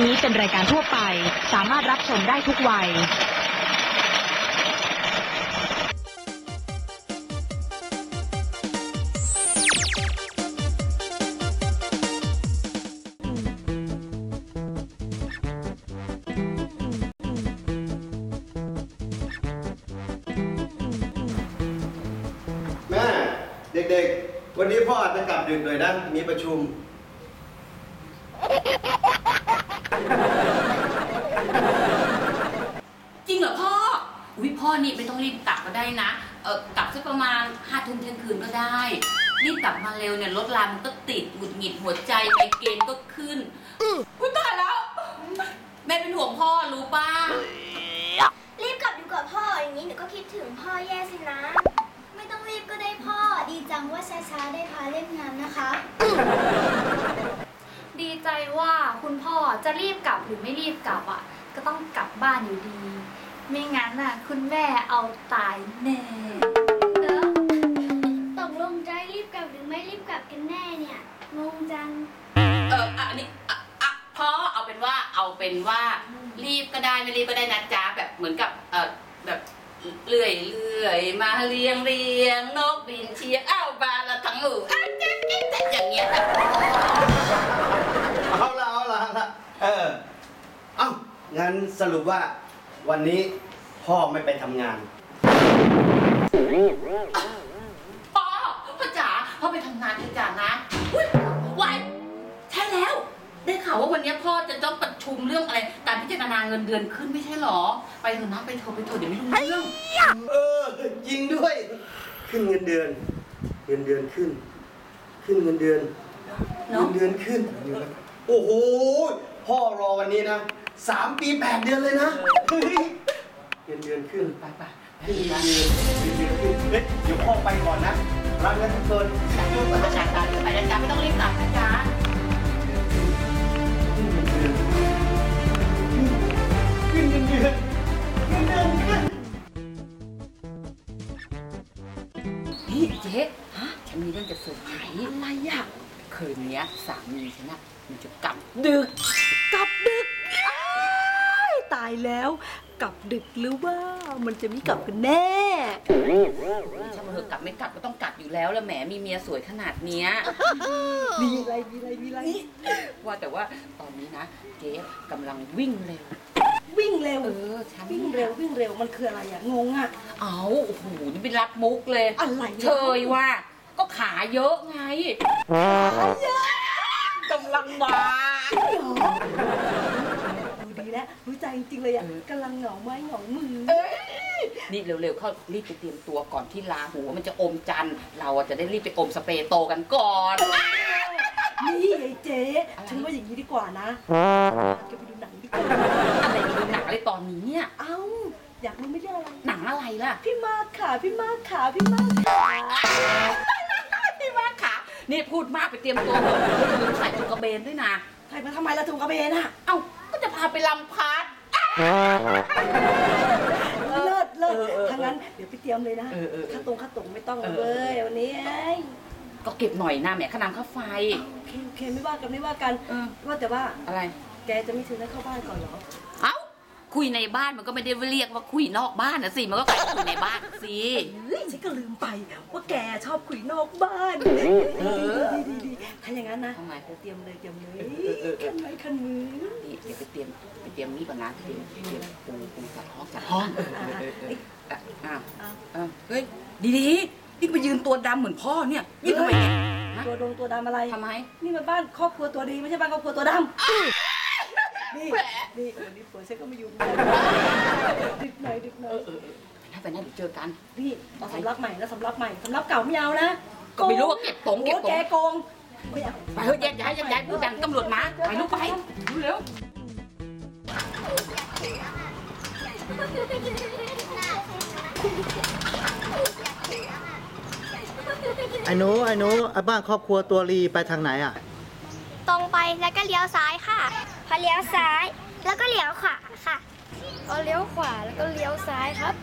นี้เป็นรายการทั่วไป สามารถรับชมได้ทุกวัยแม่เด็กๆ วันนี้พ่ออาจจะกลับดึกหน่อยนะ มีประชุม จริงเหรอพ่อ อุ้ยพ่อนี่ไม่ต้องรีบกลับก็ได้นะ เออกลับสักประ มาณห้าทุ่มเที่ยงคืนก็ได้รีบกลับมาเร็วเนี่ยรถรางมันก็ติดหงุดหงิดหัวใจไมเกรนก็ขึ้นอุ้ยตายแล้ว แม่เป็นห่วงพ่อรู้ป้ารีบกลับดีกว่าพ่ออย่างนี้หนูก็คิดถึงพ่อแย่สินะ ไม่ต้องรีบก็ได้พ่อ ดีจังว่าช้าๆได้พาเล่นงานนะคะ ดีใจว่าคุณพ่อจะรีบกลับหรือไม่รีบกลับอะ ก็ต้องกลับบ้านอยู่ดี ไม่งั้นน่ะ คุณแม่เอาตายแน่เนอะ ตกลงใจรีบกลับหรือไม่รีบกลับกันแน่เนี่ยงงจัง เอออะอันนี้อะอะพ่อเอาเป็นว่าเอาเป็นว่ารีบก็ได้ไม่รีบก็ได้นะจ๊ะแบบเหมือนกับเออแบบเลื่อยเลื่อยมาเรียงเรียงนกบินเชียงอ้าวบานละทั้งหมู่อ้าวเจ๊กเจ๊กเจ๊กอย่างเงี้ยนะเอาละเอาละเอาละเออ เอ้า งั้นสรุปว่าวันนี้พ่อไม่ไปทำงาน พ่อพ่อจ๋าพ่อไปทำงานเถอะจ๋านะอุ้ยไว้ใช่แล้ว ได้ข่าวว่าวันนี้พ่อจะต้องประชุมเรื่องอะไร การพิจารณาเงินเดือนขึ้นไม่ใช่หรอ ไปเถอะนะไปเถอะไปเถอะเดี๋ยวไม่รู้เรื่อง เออจริงด้วย ขึ้นเงินเดือน เงินเดือนขึ้น ขึ้นเงินเดือนเนอะเงินเดือนขึ้น โอ้โหพ่อรอวันนี้นะสามปีแปดเดือนเลยนะเฮ้ยเงินเดือนขึ้นไปไปขึ้นเงินเดือนเงินเดือนขึ้นเฮ้ยเดี๋ยวพ่อไปก่อนนะ รักนะทุกคนประชาชนไปนะจ๊ะไม่ต้องรีบกลับนะจ๊ะขึ้นเงินเดือนขึ้นเงินเดือนเงินเดือนขึ้นนี่เจ๊ฮะฉันมีเรื่องจะเซอร์ไพรส์อะไรอะคืนเนี้ยสามีฉันน่ะมันจะกลับดึก กลับดึกอ้ายตายแล้ว กลับดึกหรือว่ามันจะไม่กลับกันแน่ ถ้ามันเถอะกลับไม่กลับก็ต้องกลับอยู่แล้วแล้วแหมมีเมียสวยขนาดเนี้ย มีอะไรมีอะไรมีอะไรว่าแต่ว่าตอนนี้นะเจ๊กำลังวิ่งเร็ว วิ่งเร็วเออฉันวิ่งเร็ววิ่งเร็วมันคืออะไรอะงงอะเอาโอ้โหนี่เป็นรับมุกเลยอะไรเชยว่า ก็ขาเยอะไงกำลังมาดูดี แล้วรู้ใจจริงๆเลยอะกำลังเหงาไม้เหงามือนี่เร็วๆเข้ารีบไปเตรียมตัวก่อนที่ลาหูมันจะอมจันทร์เราอะจะได้รีบไปอมสเปรย์โตกันก่อน นี่ไอ้เจ๊ฉันว่าอย่างนี้ดีกว่านะจะไปดูหนังดีกว่าอะไรไปดูหนังอะไรตอนนี้เนี่ยเอ้าอยากรู้ไม่เรื่องอะไรหนังอะไรล่ะ พี่มากค่ะพี่มากค่ะพี่มากค่ะพี่ว่าขานี่พูดมากไปเตรียมตัวเถอะอย่าลืมใส่จุกกระเบนด้วยนะใครมาทำไมล่ะถูกกระเบนอะเอ้าก็จะ พาไปลำพัดเลิศเลิศถ้างั้นเดี๋ยวไปเตรียมเลยนะเออเออเออข้าตรงข้าตรงไม่ต้องเออเว้ยวันนี้ไอ้ก็เก็บหน่อยนะแหมขนำข้าวไฟ โอเคโอเคไม่ว่ากันไม่ว่ากันเออ ว่าแต่ว่าอะไร แกจะไม่เชิญให้เข้าบ้านก่อนเหรอเอ้า คุยในบ้านมันก็ไม่ได้เรียกว่าคุยนอกบ้านนะสิ มันก็กลายเป็นคุยในบ้านสิเฮ้ยฉันก็ลืมไปว่าแกชอบคุยนอกบ้านเออดีดีดีถ้าอย่างนั้นนะทำไมเดี๋ยวเตรียมเลยเตรียมเลยเออเออเออขันไม้ขันมือนี่เดี๋ยวไปเตรียมไปเตรียมนี่ก่อนนะเตรียมเตรียมปูปูจัดห้องจัดห้องเออเออเออเอออะอ้าวเอาอ้าวเฮ้ยดีดีๆนี่ไปยืนตัวดำเหมือนพ่อเนี่ยยืนทำไมเนี่ยฮะตัวดงตัวดำอะไรทำไมนี่มันบ้านครอบครัวตัวดีไม่ใช่บ้านครอบครัวตัวดำ นี่นี่วันนี้ผัวฉันก็มาอยู่ด้วยดึกหน่อยดึกหน่อยเออเออไปนะไปนะเดี๋ยวเจอกัน นี่เอาสำรับใหม่นะสำรับใหม่สำรับเก่าไม่เอานะก็ไม่รู้ว่าเก็บตรงเก็บตรงโอ้แกโกงไม่เอาไปเฮ้ยแยกย้ายแยกย้ายพูดดังตำรวจมาไปลูกไปเร็วไอ้หนูไอ้หนูไอ้บ้านครอบครัวตัวรีไปทางไหนอะ ตรงไปแล้วก็เลี้ยวซ้ายค่ะ พอเลี้ยวซ้าย แล้วก็เลี้ยวขวาค่ะพอเลี้ยวขวาแล้วก็เลี้ยวซ้ายครับ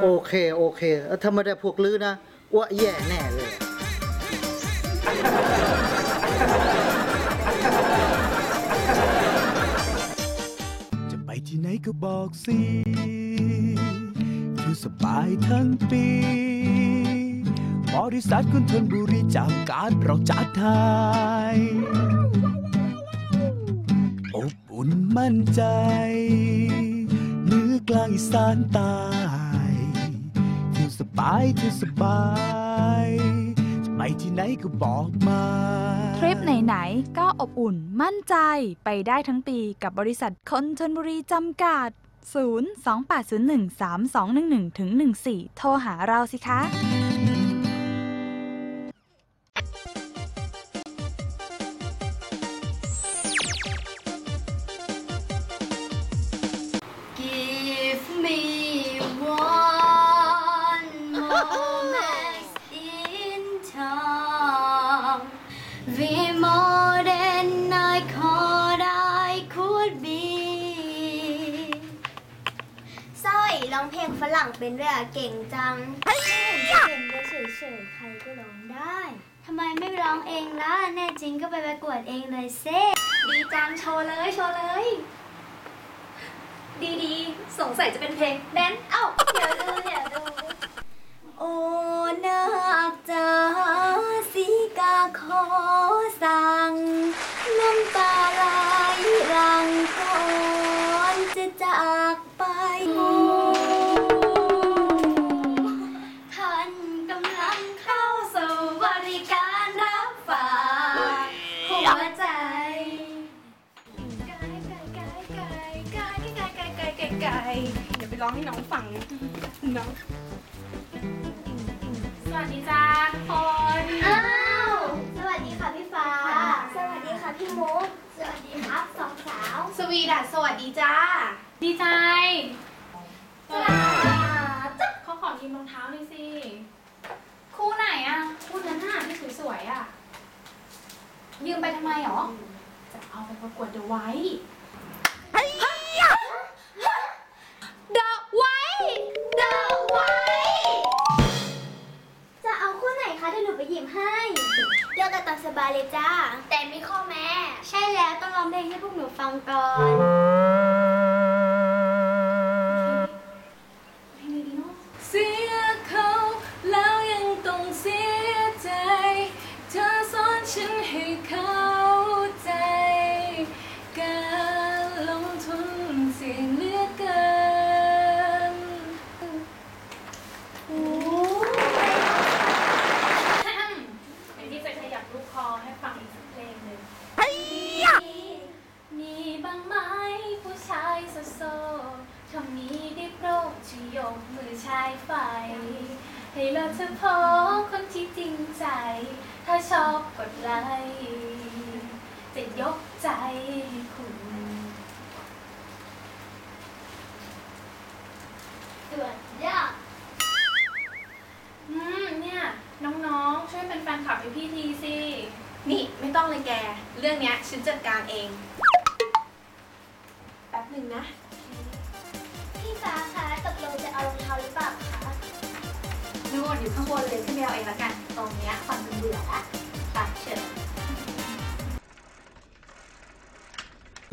โอเคโอเคเอ้าถ้าไม่ได้พวกลือนะอ้วแย่แน่เลยเจะไปที่ไหนก็บอกสิ คือสบายทั้งปี บริษัทคุณทนบุรีจากการเราจัดทายอบอุ่นมั่นใจเนื้อกลางอีสานใต้เที่ยวสบายเที่ยวสบายจะไปที่ไหนก็บอกมาทริปไหนๆก็อบอุ่นมั่นใจไปได้ทั้งปีกับบริษัทคนชนบุรีจำกัด0 2 8 0 1 3 2 1 1ถึง14 โทรหาเราสิคะ รั่งเป็นด้วยอะเก่งจังไม่เห็นจะเป็นด้วยเฉยๆ ใครก็ร้องได้ทำไมไม่ร้องเองล่ะ แน่จริงก็ไปประกวดเองเลยเซ่ดีจังโชว์เลยโชว์เลย ดีๆสงสัยจะเป็นเพลงแดนเอ้าเดี๋ยวดูเดี๋ยวดู โอ้นาคจ๋าสีกาขอสั่ง อย่าไปร้องให้น้องฟังน้องสวัสดีจ้าทุกคนอ้าวสวัสดีค่ะพี่ฟ้า สวัสดีค่ะพี่มุกสวัสดีครับสองสาว สวีดัสสวัสดีจ้า ดีใจสวัสดีจ๊ะเขาขอยืมรองเท้าหน่อยสิ คู่ไหนอะ คู่นั้นน่ะที่สวยๆอะ ยืมไปทำไมหรอ จะเอาไปประกวดเดอะไว้ เดอะไว้เดอะไว้จะเอาคู่ไหนคะเดี๋ยวหนูไปหยิบให้เลือกกันตามสบายเลยจ้า แต่มีข้อแม้ ใช่แล้วต้องร้องเพลงให้พวกหนูฟังก่อน อบกดไลค์จะยกใจให้คุณส่วนยอดอืมเนี่ย น้องๆ ช่วยเป็นแฟนคลับให้พี่ทีสิ นี่ไม่ต้องเลยแก เรื่องเนี้ยฉันจัดการเอง แป๊บหนึ่งนะ พี่ฟ้าคะตกลงจะเอารองเท้าหรือเปล่าคะนู่นอยู่ข้างบนเลยขึ้นไปเอาเองละกัน ตรงเนี้ยฟังจนเบื่อละ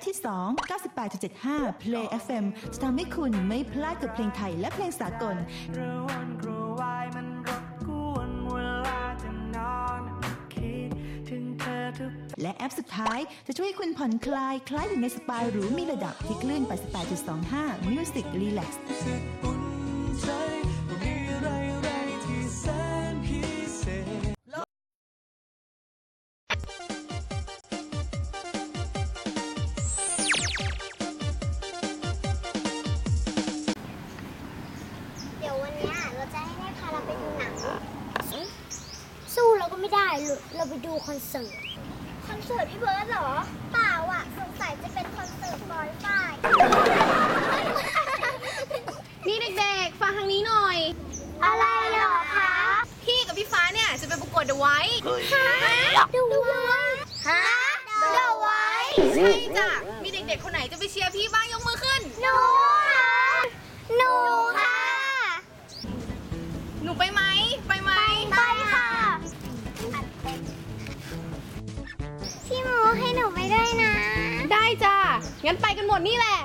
ปที่ 2 98.75 Play FM จะทำให้คุณไม่พลาดกับเพลงไทยและเพลงสากลกระวนกระวายมันรบกวนเวลาจะนอนคิดถึงเธอทุกและแอปสุดท้ายจะช่วยให้คุณผ่อนคลาย คล้ายอยู่ในสปาหรูมีระดับที่คลื่น88.25 Music Relax ไว้ใช่จ้ะ มีเด็กๆ คนไหนจะไปเชียร์พี่บ้างยกมือขึ้น หนูค่ะหนูค่ะ หนูไปไหม ไปไหม ไปค่ะ พี่หมูให้หนูไปด้วยนะ ได้จ้ะ งั้นไปกันหมดนี่แหละ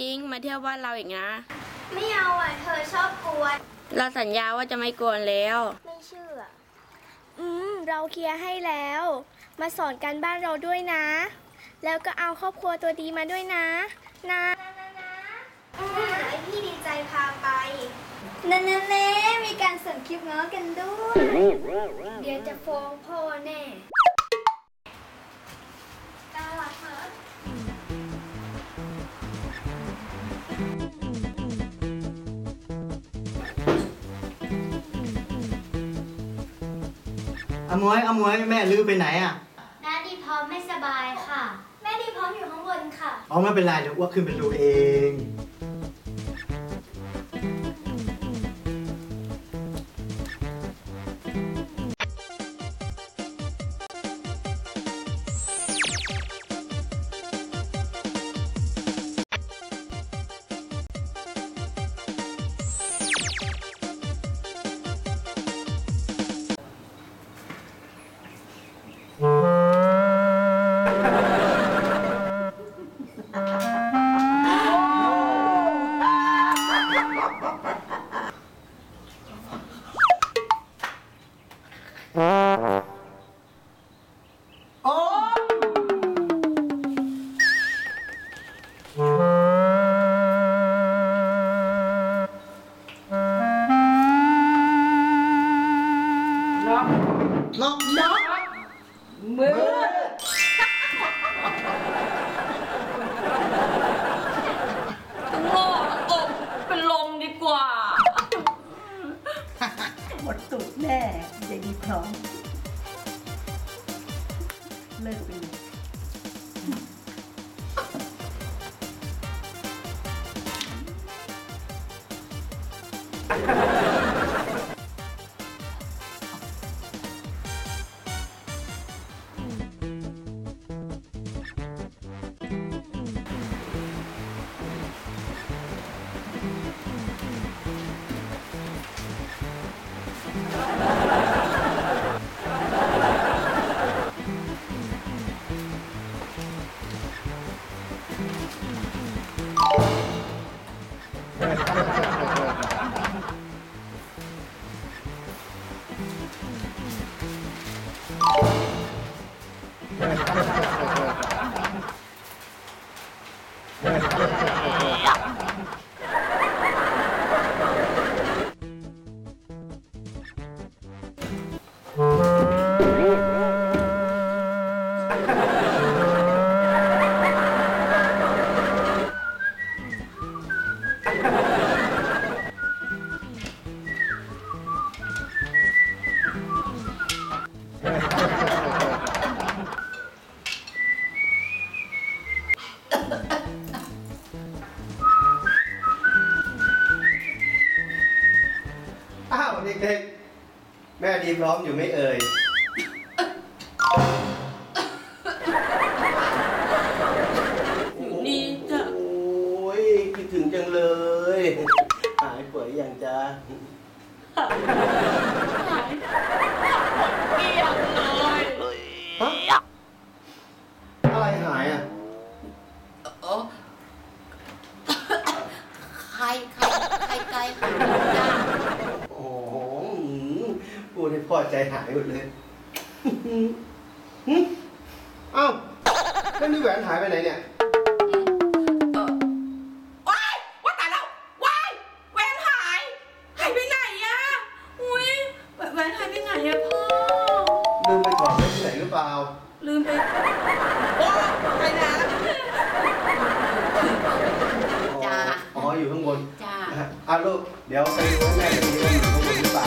จริงมาเที่ยวบ้านเราอีกนะ ไม่เอาอะเธอชอบกวนเราสัญญาว่าจะไม่กวนแล้ว ไม่เชื่อ อืม เราเคลียร์ให้แล้ว มาสอนกันบ้านเราด้วยนะ แล้วก็เอาครอบครัวตัวดีมาด้วยนะ นะนะนะอืมไอพี่ดีใจพาไปนั่นนั่นแน่มีการส่งคลิปง้อกันด้วย เดี๋ยวจะฟ้องพ่อแน่ตาลักเหรอ มวยอมวยแม่ลือไปไหนอะน้าดีพร้อมไม่สบายค่ะ แม่ดีพร้อมอยู่ข้างบนค่ะ อ๋อไม่เป็นไรเดี๋ยวอ้วกขึ้นไปดูเอง ๆแม่ดีพร้อมอยู่ไหม่ หนหรือเปล่า ลืมไปโอ้ไปนะจ้า อ๋ออยู่ข้างบนจ้า อะลูก เดี๋ยวไปดูให้แม่ดูว่าอยู่ข้างบนหรือเปล่า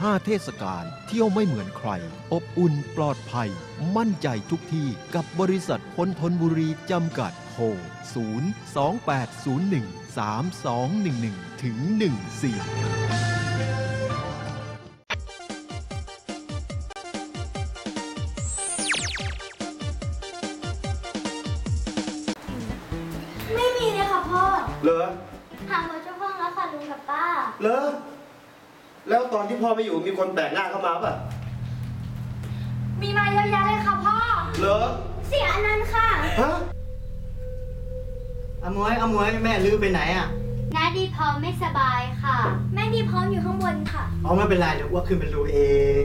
ห้าเทศกาลเที่ยวไม่เหมือนใคร อบอุ่นปลอดภัย มั่นใจทุกที่กับบริษัทคนทนบุรีจำกัดโทร0 2 8 0 1 3 2 1 1 ถึง 14ไม่มีเลยค่ะพ่อ เหรอหาหมดทุกห้องแล้วค่ะลุงกับป้า เหรอ แล้วตอนที่พ่อไม่อยู่มีคนแปลกหน้าเข้ามาป่ะ มีมาเยอะแยะเลยค่ะพ่อ เหรอ เสียอันนั้นค่ะ ฮะ อมวยอมวยแม่ลือไปไหนอะน้าดีพร้อมไม่สบายค่ะ แม่ดีพร้อมอยู่ข้างบนค่ะเอาไม่เป็นไรเดี๋ยวอ้วกขึ้นเป็นรูเอง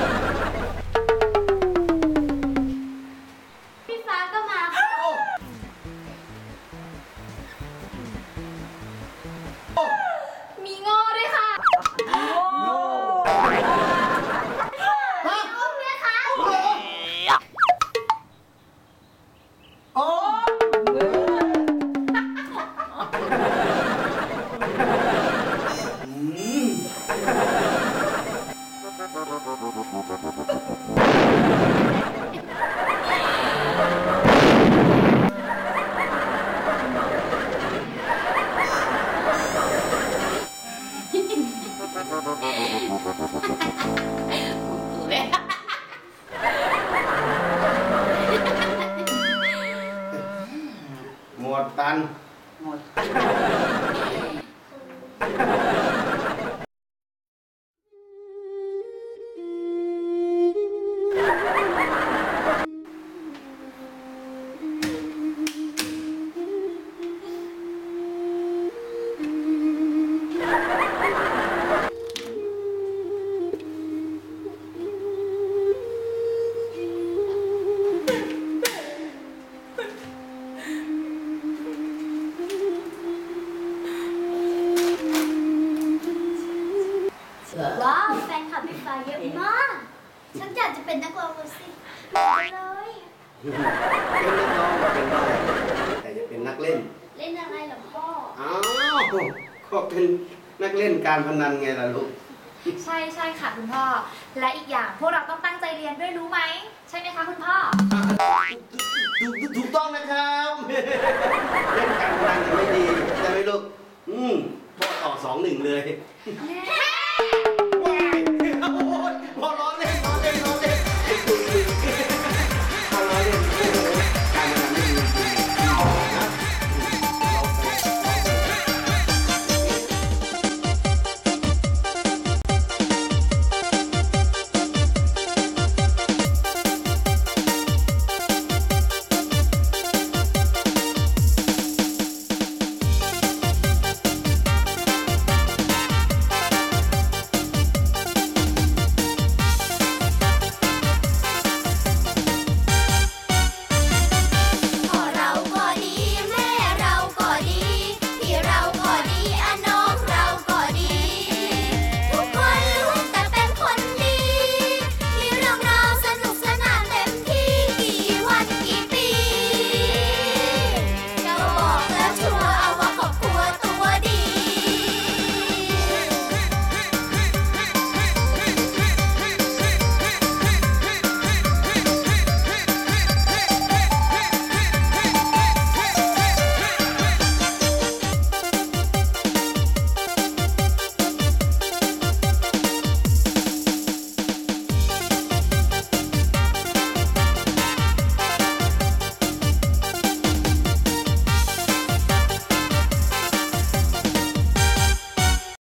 เป็นนักร้องดูสิเหมือนกันเลยเป็นนักร้องเป็นได้แต่จะเป็นนักเล่น เล่นอะไรเหรอพ่อ อ้าวก็เป็นนักเล่นการพนันไงล่ะลูก ใช่ใช่ค่ะคุณพ่อ และอีกอย่างพวกเราต้องตั้งใจเรียนด้วยรู้ไหม ใช่ไหมคะคุณพ่อ ถูกถูกต้องนะครับ เล่นการพนันจะไม่ดีใช่ไหมลูก อืมพ่อต่อสองหนึ่งเลย แม่